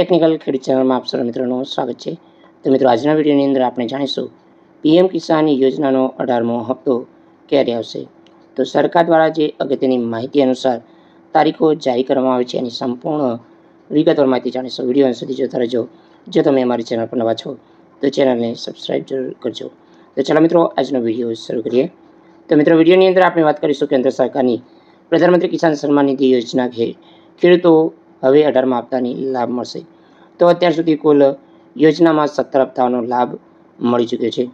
Technical ખેડૂત ચેનલમાં આપ સર્વ મિત્રોનું સ્વાગત છે. તો મિત્રો, આજના વિડીયોની અંદર આપણે જાણીશું પીએમ કિસાન યોજનાનો અઢારમો હપ્તો ક્યારે આવશે? તો સરકાર દ્વારા જે અગત્યની માહિતી અનુસાર તારીખો જારી કરવામાં આવે છે, એની સંપૂર્ણ વિગતવાર માહિતી જાણીશું. વીડિયો સુધી જોતા રહેજો. જો તમે અમારી ચેનલ પર નવા છો, તો ચેનલને સબસ્ક્રાઈબ જરૂર કરજો. તો ચાલો મિત્રો, આજનો વીડિયો શરૂ કરીએ. તો મિત્રો, વિડીયોની અંદર આપણે વાત કરીશું કેન્દ્ર સરકારની પ્રધાનમંત્રી કિસાન સન્માન નિધિ યોજના ઘે ખેડૂતો હવે અઢારમાં હપ્તાની લાભ મળશે. તો અત્યાર સુધી કુલ યોજનામાં સત્તર હપ્તાનો લાભ મળી ચૂક્યો છે.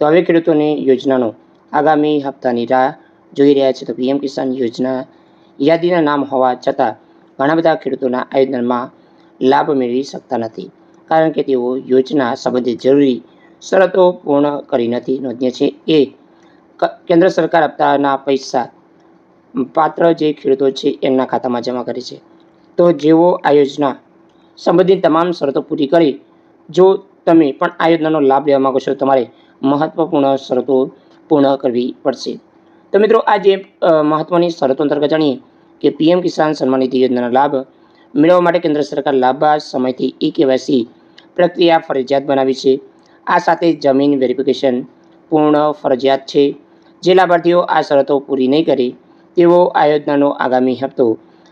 તો હવે ખેડૂતોને યોજનાનો આગામી હપ્તાની રાહ જોઈ રહ્યા છે. તો પીએમ કિસાન યોજના યાદીના નામ હોવા છતાં ઘણા બધા ખેડૂતોના આયોજનમાં લાભ મેળવી શકતા નથી. કારણ કે તેઓ યોજના સંબંધિત જરૂરી શરતો પૂર્ણ કરી નથી. નોંધનીય છે એ કેન્દ્ર સરકાર હપ્તાના પૈસા પાત્ર જે ખેડૂતો છે એમના ખાતામાં જમા કરે છે. તો જેઓ આ યોજના સંબંધિત તમામ શરતો પૂરી કરી, જો તમે પણ આ યોજનાનો લાભ લેવા માંગો છો, તમારે મહત્વપૂર્ણ શરતો પૂર્ણ કરવી પડશે. તો મિત્રો આ જે મહત્વની શરતો અંતર્ગત જાણીએ કે પીએમ કિસાન સન્માન નિધિ યોજનાનો લાભ મેળવવા માટે કેન્દ્ર સરકાર લાંબા સમયથી ઈ કેવાયસી પ્રક્રિયા ફરજિયાત બનાવી છે. આ સાથે જમીન વેરિફિકેશન પૂર્ણ ફરજિયાત છે. જે લાભાર્થીઓ આ શરતો પૂરી નહીં કરે, તેઓ આ યોજનાનો આગામી હપ્તો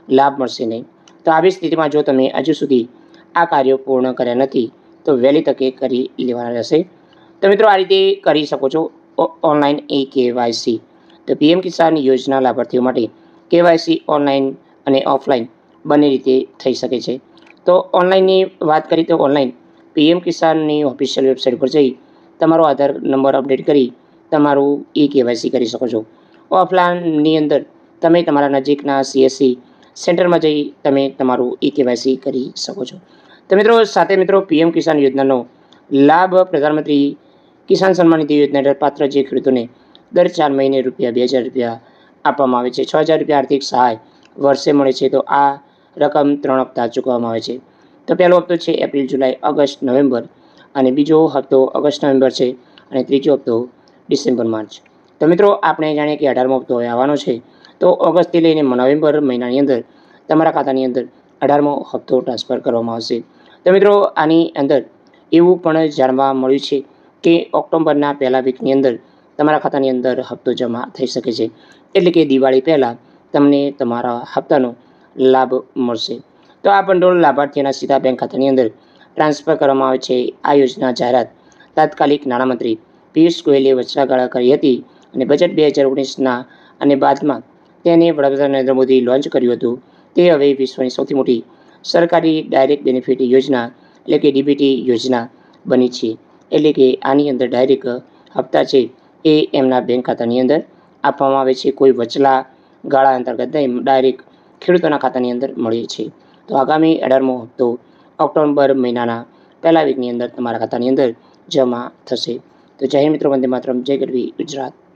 લાભ મળશે નહીં. તો આવી સ્થિતિમાં જો તમે હજુ સુધી આ કાર્યો પૂર્ણ કર્યા નથી, તો વહેલી તકે કરી લેવાના રહેશે. તો મિત્રો આ રીતે કરી શકો છો ઓનલાઈન એ કેવાયસી તો પીએમ કિસાન યોજના લાભાર્થીઓ માટે કેવાયસી ઓનલાઈન અને ઓફલાઈન બંને રીતે થઈ શકે છે. તો ઓનલાઈનની વાત કરી તો ઓનલાઈન પીએમ કિસાનની ઓફિશિયલ વેબસાઇટ પર જઈ તમારો આધાર નંબર અપડેટ કરી તમારું ઈ કેવાયસી કરી શકો છો. ઓફલાઈનની અંદર તમે તમારા નજીકના સીએસસી સેન્ટરમાં જઈ તમે તમારું ઈ કેવાયસી કરી શકો છો. તો મિત્રો, સાથે મિત્રો, પીએમ કિસાન યોજનાનો લાભ પ્રધાનમંત્રી કિસાન સન્માન નિધિ યોજના હેઠળ પાત્ર જે ખેડૂતોને દર ચાર મહિને રૂપિયા બે હજાર રૂપિયા આપવામાં આવે છે. છ હજાર રૂપિયા આર્થિક સહાય વર્ષે મળે છે તો આ રકમ ત્રણ હપ્તા ચૂકવવામાં આવે છે. તો પહેલો હપ્તો છે એપ્રિલ, જુલાઈ, ઓગસ્ટ, નવેમ્બર અને બીજો હપ્તો ઓગસ્ટ, નવેમ્બર છે અને ત્રીજો હપ્તો ડિસેમ્બર, માર્ચ. તો મિત્રો, આપણે જાણીએ કે અઢારમો હપ્તો હવે આવવાનો છે. તો ઓગસ્ટથી લઈને નવેમ્બર મહિનાની અંદર તમારા ખાતાની અંદર અઢારમો હપ્તો ટ્રાન્સફર કરવામાં આવશે. તો મિત્રો, આની અંદર એવું પણ જાણવા મળ્યું છે કે ઓક્ટોબરના પહેલા વીકની અંદર તમારા ખાતાની અંદર હપ્તો જમા થઈ શકે છે. એટલે કે દિવાળી પહેલાં તમને તમારા હપ્તાનો લાભ મળશે. તો આ ભંડોળ લાભાર્થીના સીધા બેંક ખાતાની અંદર ટ્રાન્સફર કરવામાં આવે છે. આ યોજના જાહેરાત તાત્કાલિક નાણામંત્રી પિયુષ ગોયલે વચરાગાળા કરી હતી. અને બજેટ બે હજાર ઓગણીસના અને બાદમાં તેને વડાપ્રધાન નરેન્દ્ર મોદી લોન્ચ કર્યું હતું. તે હવે વિશ્વની સૌથી મોટી સરકારી ડાયરેક્ટ બેનિફિટ યોજના એટલે કે ડીબીટી યોજના બની છે. એટલે કે આની અંદર ડાયરેક્ટ હપ્તા છે એ એમના બેંક ખાતાની અંદર આપવામાં આવે છે. કોઈ વચલા ગાળા અંતર્ગત નહીં ડાયરેક્ટ ખેડૂતોના ખાતાની અંદર મળે છે. તો આગામી અઢારમો હપ્તો ઓક્ટોબર મહિનાના પહેલા વીકની અંદર તમારા ખાતાની અંદર જમા થશે. તો જય મિત્રો, વંદે માતરમ, જય ગરવી ગુજરાત.